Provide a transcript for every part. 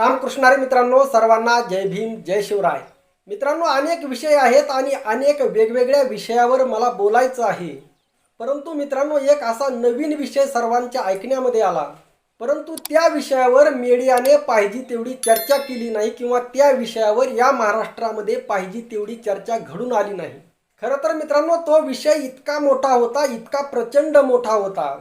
रामकृष्णारे मित्रांनो सर्वांना जय भीम जय शिवराय. मित्रांनो अनेक विषय आहेत आणि अनेक वेगवेगळ्या विषयावर मला बोलायचं आहे. परंतु मित्रांनो एक असा नवीन विषय सर्वांच्या ऐकण्यामध्ये आला. परंतु त्या विषयावर मीडियाने पाहिजे तेवढी चर्चा केली नाही किंवा त्या विषयावर या महाराष्ट्रामध्ये पाहिजे तेवढी चर्चा घडून आली नाही. खरं तर मित्रांनो तो विषय इतका मोठा होता इतका प्रचंड मोठा होता.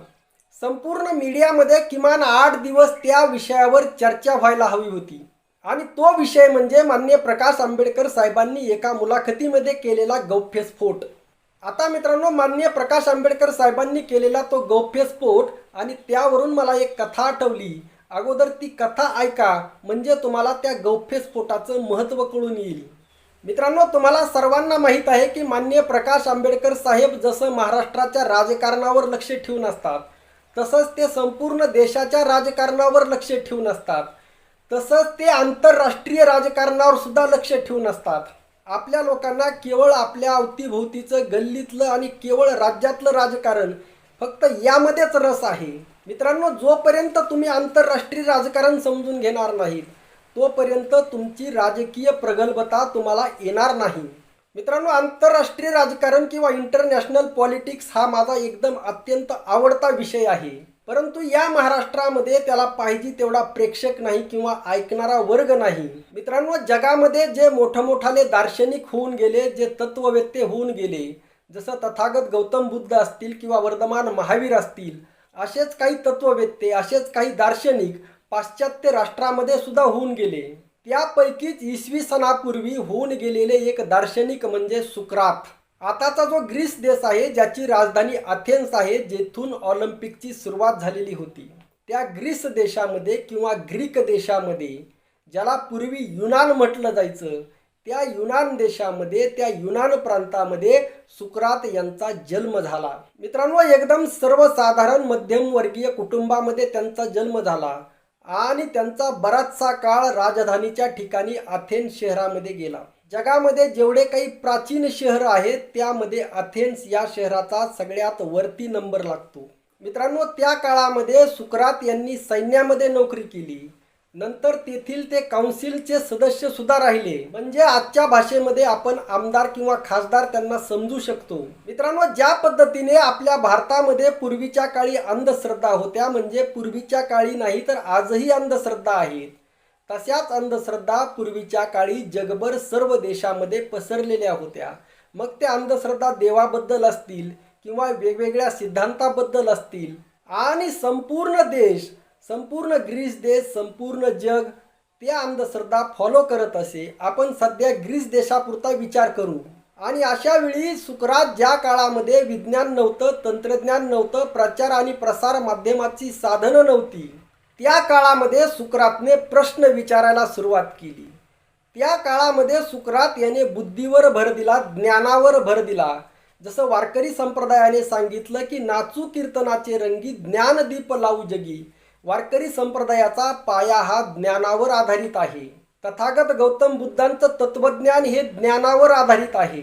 संपूर्ण मीडियामध्ये किमान आठ दिवस त्या विषयावर चर्चा व्हायला हवी होती. आणि तो विषय म्हणजे मान्य प्रकाश आंबेडकर साहेबांनी एका मुलाखतीमध्ये केलेला गौप्यस्फोट आता मित्रांनो मान्य प्रकाश आंबेडकर साहेबांनी केलेला तो गौप्यस्फोट आणि त्यावरून मला एक कथा आठवली. अगोदर ती कथा ऐका म्हणजे तुम्हाला त्या गौप्यस्फोटाचं महत्त्व कळून येईल. मित्रांनो तुम्हाला सर्वांना माहीत आहे की मान्य प्रकाश आंबेडकर साहेब जसं महाराष्ट्राच्या राजकारणावर लक्ष ठेवून असतात तसंच ते संपूर्ण देशाच्या राजकारणावर लक्ष ठेवून असतात. तसंच ते आंतरराष्ट्रीय राजकारणावर सुद्धा लक्ष ठेवून असतात. आपल्या लोकांना केवळ आपल्या अवतीभोवतीचं गल्लीतलं आणि केवळ राज्यातलं राजकारण फक्त यामध्येच रस आहे. मित्रांनो जोपर्यंत तुम्ही आंतरराष्ट्रीय राजकारण समजून घेणार नाहीत तोपर्यंत तुमची राजकीय प्रगल्भता तुम्हाला येणार नाही. मित्रांनो आंतरराष्ट्रीय राजकारण किंवा इंटरनॅशनल पॉलिटिक्स हा माझा एकदम अत्यंत आवडता विषय आहे. परंतु या महाराष्ट्रामध्ये त्याला पाहिजे तेवढा प्रेक्षक नाही किंवा ऐकणारा वर्ग नाही. मित्रांनो जगामध्ये जे मोठमोठाले दार्शनिक होऊन गेले जे तत्ववेत्ते होऊन गेले जसं तथागत गौतम बुद्ध असतील किंवा वर्धमान महावीर असतील असेच काही तत्ववेत्ते असेच काही दार्शनिक पाश्चात्य राष्ट्रामध्ये सुद्धा होऊन गेले. त्यापैकीच इसवी सणापूर्वी होऊन गेलेले एक दार्शनिक म्हणजे सुक्रात. आताचा जो ग्रीस देश आहे ज्याची राजधानी अथेन्स आहे जेथून ऑलिम्पिकची सुरुवात झालेली होती. त्या ग्रीस देशामध्ये किंवा ग्रीक देशामध्ये ज्याला पूर्वी युनान म्हटलं जायचं त्या युनान देशामध्ये त्या युनान प्रांतामध्ये सुक्रात यांचा जन्म झाला. मित्रांनो एकदम सर्वसाधारण मध्यमवर्गीय कुटुंबामध्ये त्यांचा जन्म झाला. आणि त्यांचा बराचसा काळ राजधानीच्या ठिकाणी अथेन्स शहरामध्ये गेला. जगामध्ये जेवढे काही प्राचीन शहर आहेत त्यामध्ये अथेन्स या शहराचा सगळ्यात वरती नंबर लागतो. मित्रांनो त्या काळामध्ये सुकरात यांनी सैन्यामध्ये नोकरी केली. नंतर तेथील ते काउन्सिलचे सदस्य सुद्धा राहिले. म्हणजे आजच्या भाषेमध्ये आपण आमदार किंवा खासदार त्यांना समजू शकतो. मित्रांनो ज्या पद्धतीने आपल्या भारतामध्ये पूर्वीच्या काळी अंधश्रद्धा होत्या म्हणजे पूर्वीच्या काळी नाही तर आजही अंधश्रद्धा आहेत. तशाच अंधश्रद्धा पूर्वीच्या काळी जगभर सर्व देशामध्ये पसरलेल्या होत्या. मग त्या अंधश्रद्धा देवाबद्दल असतील किंवा वेगवेगळ्या सिद्धांताबद्दल असतील आणि संपूर्ण देश संपूर्ण ग्रीस देश संपूर्ण जग त्या अंधश्रद्धा फॉलो करत असे. आपण सध्या ग्रीस देशापुरता विचार करू. आणि अशा वेळी सुकरात ज्या काळामध्ये विज्ञान नव्हतं तंत्रज्ञान नव्हतं प्रचार आणि प्रसार माध्यमाची साधनं नव्हती त्या काळामध्ये सुकरातने प्रश्न विचारायला सुरुवात केली. त्या काळामध्ये सुकरात याने बुद्धीवर भर दिला ज्ञानावर भर दिला. जसं वारकरी संप्रदायाने सांगितलं की नाचू कीर्तनाचे रंगी ज्ञानदीप लावू जगी. वारकरी संप्रदायाचा पाया हा ज्ञानावर आधारित आहे. तथागत गौतम बुद्धांचं तत्वज्ञान हे ज्ञानावर आधारित आहे.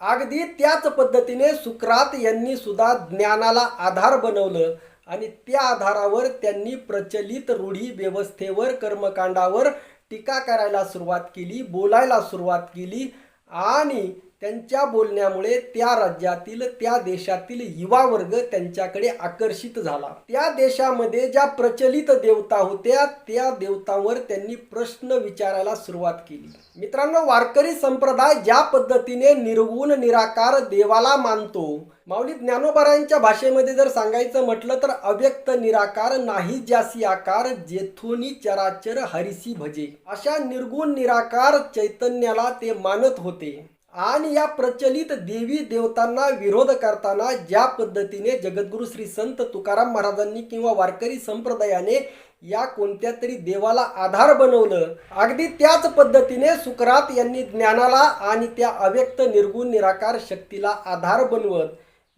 अगदी त्याच पद्धतीने सुक्रात यांनी सुद्धा ज्ञानाला आधार बनवलं आणि त्या आधारावर त्यांनी प्रचलित रूढी व्यवस्थेवर कर्मकांडावर टीका करायला सुरुवात केली बोलायला सुरुवात केली आणि त्यांच्या बोलण्यामुळे त्या राज्यातील त्या देशातील युवा वर्ग त्यांच्याकडे आकर्षित झाला. त्या देशामध्ये ज्या प्रचलित देवता होत्या त्या देवतांवर त्यांनी प्रश्न विचारायला सुरुवात केली. मित्रांनो वारकरी संप्रदाय ज्या पद्धतीने निर्गुण निराकार देवाला मानतो माऊली ज्ञानोबारायांच्या भाषेमध्ये जर सांगायचं म्हटलं तर अव्यक्त निराकार नाही ज्यासी आकार जेथोनी चराचर हरिसी भजे. अशा निर्गुण निराकार चैतन्याला ते मानत होते. आणि या प्रचलित देवी देवतांना विरोध करताना ज्या पद्धतीने जगद्गुरु श्री संत तुकाराम महाराजांनी किंवा वारकरी संप्रदायाने या कोणत्या तरी देवाला आधार बनवलं अगदी त्याच पद्धतीने सुकरात यांनी ज्ञानाला आणि त्या अव्यक्त निर्गुण निराकार शक्तीला आधार बनवत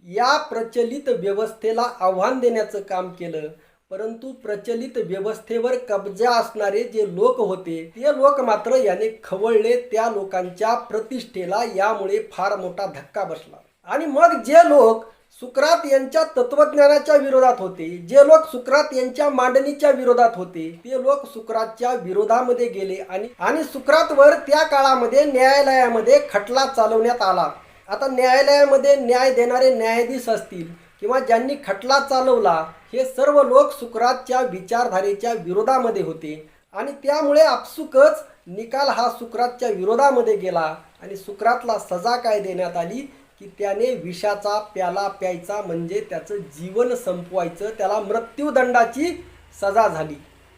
या प्रचलित व्यवस्थेला आव्हान देण्याचं काम केलं. परंतु प्रचलित व्यवस्थेवर कब्जा असणारे जे लोक होते ते लोक मात्र याने खवळले त्या लोकांच्या प्रतिष्ठेला यामुळे फार मोठा धक्का बसला. आणि मग जे लोक सुकरात यांच्या तत्वज्ञानाच्या विरोधात होते जे लोक सुक्रात यांच्या मांडणीच्या विरोधात होते ते लोक सुकरातच्या विरोधामध्ये गेले आणि आणि सुक्रातवर त्या काळामध्ये न्यायालयामध्ये खटला चालवण्यात आला. आता न्यायालयामध्ये न्याय देणारे न्यायाधीश असतील किंवा ज्यांनी खटला चालवला हे सर्व लोक सुकरातच्या विचारधारेच्या विरोधामध्ये होते. आणि त्यामुळे आपसुकच निकाल हा सुकरातच्या विरोधामध्ये गेला आणि सुकरातला सजा काय देण्यात आली? की त्याने विषाचा प्याला प्यायचा म्हणजे त्याचं जीवन संपवायचं त्याला मृत्यूदंडाची सजा झाली.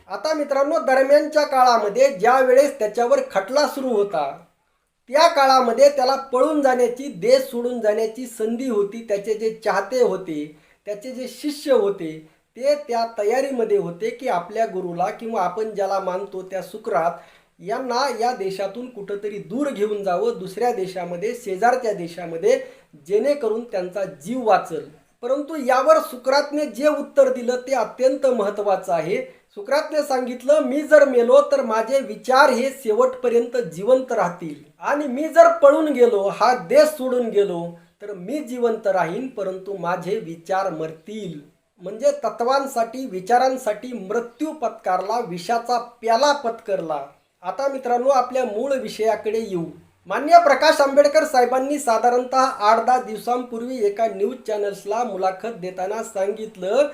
आता मित्रांनो दरम्यानच्या काळामध्ये ज्या वेळेस त्याच्यावर खटला सुरू होता त्या काळामध्ये त्याला पळून जाण्याची देश सोडून जाण्याची संधी होती. त्याचे जे चाहते होते त्याचे जे शिष्य होते ते त्या तयारीमध्ये होते की आपल्या गुरुला किंवा आपण ज्याला मानतो त्या सुकरात यांना या देशातून कुठंतरी दूर घेऊन जावं. दुसऱ्या देशामध्ये शेजारच्या देशामध्ये जेणेकरून त्यांचा जीव वाचल. परंतु यावर सुकरातने जे उत्तर दिलं ते अत्यंत महत्त्वाचं आहे. सुकरातने सांगितलं मी जर मेलो तर माझे विचार हे शेवटपर्यंत जिवंत राहतील. आणि मी जर पळून गेलो हा देश सोडून गेलो तर मी जिवंत राहीन परंतु माझे विचार मरतील. म्हणजे तत्वांसाठी विचारांसाठी मृत्यू पत्कारला विषाचा प्याला पत्करला. आता मित्रांनो आपल्या मूळ विषयाकडे येऊ. मान्य प्रकाश आंबेडकर साहेबांनी साधारणतः आठ दहा दिवसांपूर्वी एका न्यूज चॅनल्सला मुलाखत देताना सांगितलं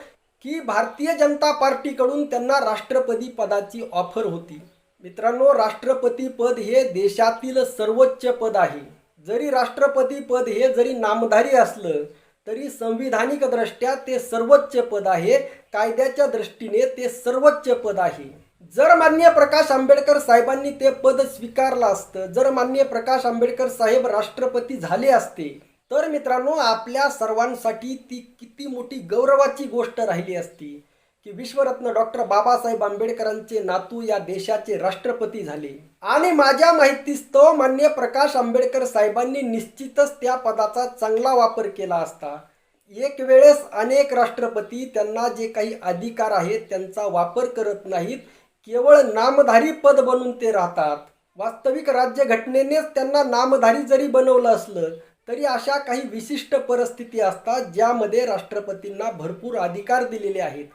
की भारतीय जनता पार्टीकडून त्यांना राष्ट्रपती पदाची ऑफर होती. मित्रांनो राष्ट्रपती पद हे देशातील सर्वोच्च पद आहे. जरी राष्ट्रपती पद हे जरी नामधारी असलं तरी संविधानिकदृष्ट्या ते सर्वोच्च पद आहे. कायद्याच्या दृष्टीने ते सर्वोच्च पद आहे. जर मान्य प्रकाश आंबेडकर साहेबांनी ते पद स्वीकारलं असतं जर मान्य प्रकाश आंबेडकर साहेब राष्ट्रपती झाले असते तर मित्रांनो आपल्या सर्वांसाठी ती किती मोठी गौरवाची गोष्ट राहिली असती की विश्वरत्न डॉक्टर बाबासाहेब आंबेडकरांचे नातू या देशाचे राष्ट्रपती झाले. आणि माझ्या माहितीस्तव मान्य प्रकाश आंबेडकर साहेबांनी निश्चितच त्या पदाचा चांगला वापर केला असता. एक वेळेस अनेक राष्ट्रपती त्यांना जे काही अधिकार आहेत त्यांचा वापर करत नाहीत केवळ नामधारी पद बनून ते राहतात. वास्तविक राज्यघटनेनेच त्यांना नामधारी जरी बनवलं असलं तरी अशा काही विशिष्ट परिस्थिती असतात ज्यामध्ये राष्ट्रपतींना भरपूर अधिकार दिलेले आहेत.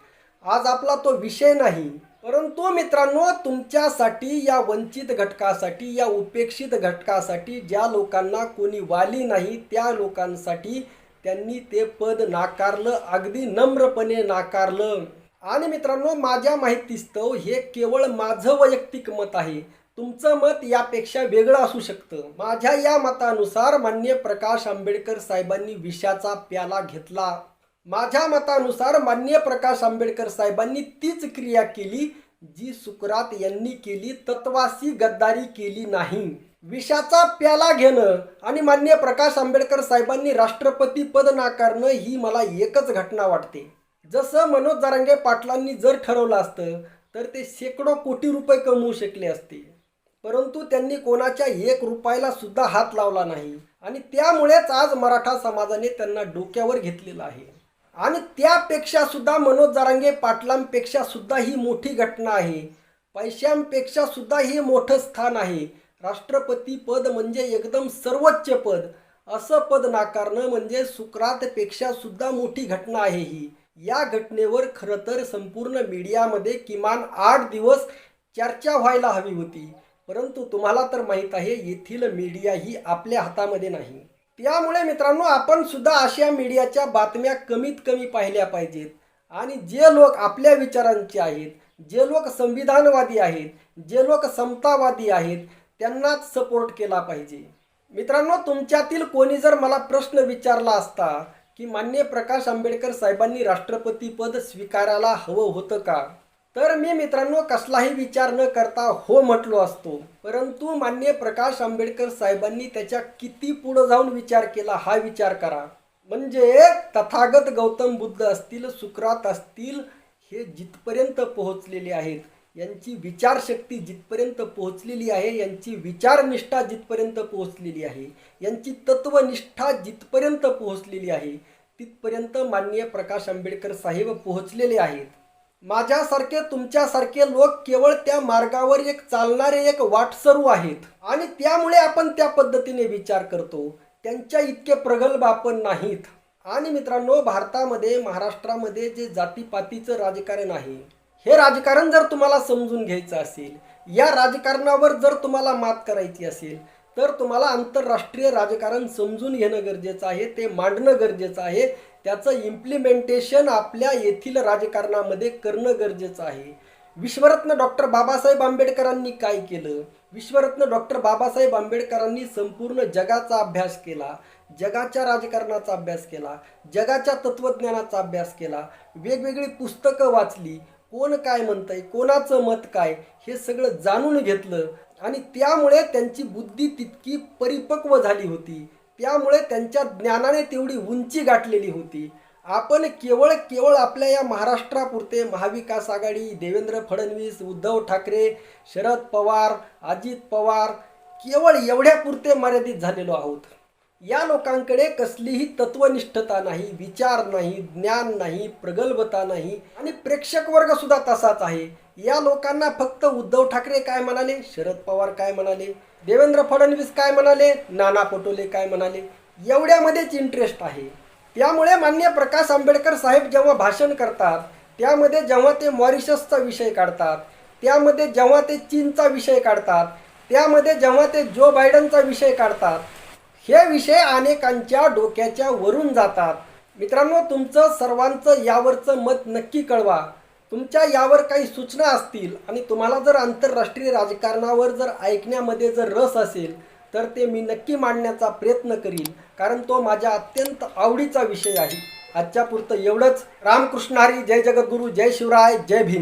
आज आपला तो विषय नाही परंतु मित्रांनो तुमच्यासाठी या वंचित घटकासाठी या उपेक्षित घटकासाठी ज्या लोकांना कोणी वाली नाही त्या लोकांसाठी त्यांनी ते पद नाकारलं अगदी नम्रपणे नाकारलं. आणि मित्रांनो माझ्या माहितीस्तव हे केवळ माझं वैयक्तिक मत आहे. तुमचं मत यापेक्षा वेगळं असू शकतं. माझ्या या मतानुसार मान्य प्रकाश आंबेडकर साहेबांनी विषाचा प्याला घेतला. माझ्या मतानुसार मान्य प्रकाश आंबेडकर साहेबांनी तीच क्रिया केली जी सुकरात यांनी केली तत्वासी गद्दारी केली नाही. विषाचा प्याला घेणं आणि मान्य प्रकाश आंबेडकर साहेबांनी राष्ट्रपती पद नाकारणं ही मला एकच घटना वाटते. जसं मनोज जारांगे पाटलांनी जर ठरवलं असतं तर ते शेकडो कोटी रुपये कमवू शकले असते. परंतु त्यांनी कोणाच्या एक रुपयाला सुद्धा हात लावला नाही. आणि त्यामुळेच आज मराठा समाजाने त्यांना डोक्यावर घेतलेलं आहे. आणि त्यापेक्षा सुद्धा मनोज जारांगे पाटलांपेक्षा सुद्धा ही मोठी घटना आहे. पैशांपेक्षा सुद्धा हे मोठं स्थान आहे. राष्ट्रपती पद म्हणजे एकदम सर्वोच्च पद. असं पद नाकारणं म्हणजे सुक्रातपेक्षा सुद्धा मोठी घटना आहे ही. या घटनेवर खरं तर संपूर्ण मीडियामध्ये किमान आठ दिवस चर्चा व्हायला हवी होती. परंतु तुम्हाला तर माहीत आहे येथील मीडिया ही आपल्या हातामध्ये नाही. त्यामुळे मित्रांनो आपण सुद्धा अशा मीडियाच्या बातम्या कमीत कमी पाहिल्या पाहिजेत. आणि जे लोक आपल्या विचारांचे आहेत जे लोक संविधानवादी आहेत जे लोक समतावादी आहेत त्यांनाच सपोर्ट केला पाहिजे. मित्रांनो तुमच्यातील कोणी जर मला प्रश्न विचारला असता की मान्य प्रकाश आंबेडकर साहेबांनी राष्ट्रपती पद स्वीकारायला हवं होतं का? तर मी मित्रांनो कसलाही विचार न करता हो म्हटलो असतो. परंतु मान्य प्रकाश आंबेडकर साहेबांनी त्याच्या किती पुढं जाऊन विचार केला हा विचार करा. म्हणजे तथागत गौतम बुद्ध असतील सुक्रात असतील हे जिथपर्यंत पोहोचलेले आहेत. यांची विचारशक्ती जिथपर्यंत पोहोचलेली आहे यांची विचारनिष्ठा जिथपर्यंत पोहोचलेली आहे यांची तत्वनिष्ठा जिथपर्यंत पोहोचलेली आहे तिथपर्यंत माननीय प्रकाश आंबेडकर साहेब पोहोचलेले आहेत. माझ्यासारखे तुमच्यासारखे लोक केवळ त्या मार्गावर एक चालणारे एक वाटसरू आहेत. आणि त्यामुळे आपण त्या पद्धतीने विचार करतो. त्यांच्या इतके प्रगल्भ आपण नाहीत. आणि मित्रांनो भारतामध्ये महाराष्ट्रामध्ये जे जातीपातीचं राजकारण आहे हे राजकारण जर तुम्हाला समजून घ्यायचं असेल या राजकारणावर जर तुम्हाला मात करायची असेल तर तुम्हाला आंतरराष्ट्रीय राजकारण समजून घेणं गरजेचं आहे ते मांडणं गरजेचं आहे त्याचं इम्प्लिमेंटेशन आपल्या येथील राजकारणामध्ये करणं गरजेचं आहे. विश्वरत्न डॉक्टर बाबासाहेब आंबेडकरांनी काय केलं? विश्वरत्न डॉक्टर बाबासाहेब आंबेडकरांनी संपूर्ण जगाचा अभ्यास केला जगाच्या राजकारणाचा अभ्यास केला जगाच्या तत्त्वज्ञानाचा अभ्यास केला वेगवेगळी पुस्तकं वाचली कोण काय म्हणतंय कोणाचं मत काय हे सगळं जाणून घेतलं आणि त्यामुळे त्यांची बुद्धी तितकी परिपक्व झाली होती. त्यामुळे त्यांच्या ज्ञानाने तेवढी उंची गाठलेली होती. आपण केवळ केवळ आपल्या या महाराष्ट्रापुरते महाविकास आघाडी देवेंद्र फडणवीस उद्धव ठाकरे शरद पवार अजित पवार केवळ एवढ्यापुरते मर्यादित झालेलो आहोत. या लोकांकडे कसलीही तत्वनिष्ठता नाही विचार नाही ज्ञान नाही प्रगल्भता नाही आणि प्रेक्षक वर्ग सुद्धा तसाच आहे. या लोकांना फक्त उद्धव ठाकरे काय म्हणाले शरद पवार काय म्हणाले देवेंद्र फडणवीस काय म्हणाले नाना पटोले काय म्हणाले एवढ्यामध्येच इंटरेस्ट आहे. त्यामुळे मान्य प्रकाश आंबेडकर साहेब जेव्हा भाषण करतात त्यामध्ये जेव्हा ते मॉरिशसचा विषय काढतात त्यामध्ये जेव्हा ते चीनचा विषय काढतात त्यामध्ये जेव्हा ते जो बायडनचा विषय काढतात हे विषय अनेकांच्या डोक्याच्या वरून जातात. मित्रांनो तुमचं सर्वांचं यावरचं मत नक्की कळवा. तुमच्या यावर काही सूचना असतील आणि तुम्हाला जर आंतरराष्ट्रीय राजकारणावर जर ऐकण्यामध्ये जर रस असेल तर ते मी नक्की मांडण्याचा प्रयत्न करीन. कारण तो माझ्या अत्यंत आवडीचा विषय आहे. आजच्या पुरतं एवढंच. रामकृष्ण हरी जय जगद्गुरू जय शिवराय जय भीम.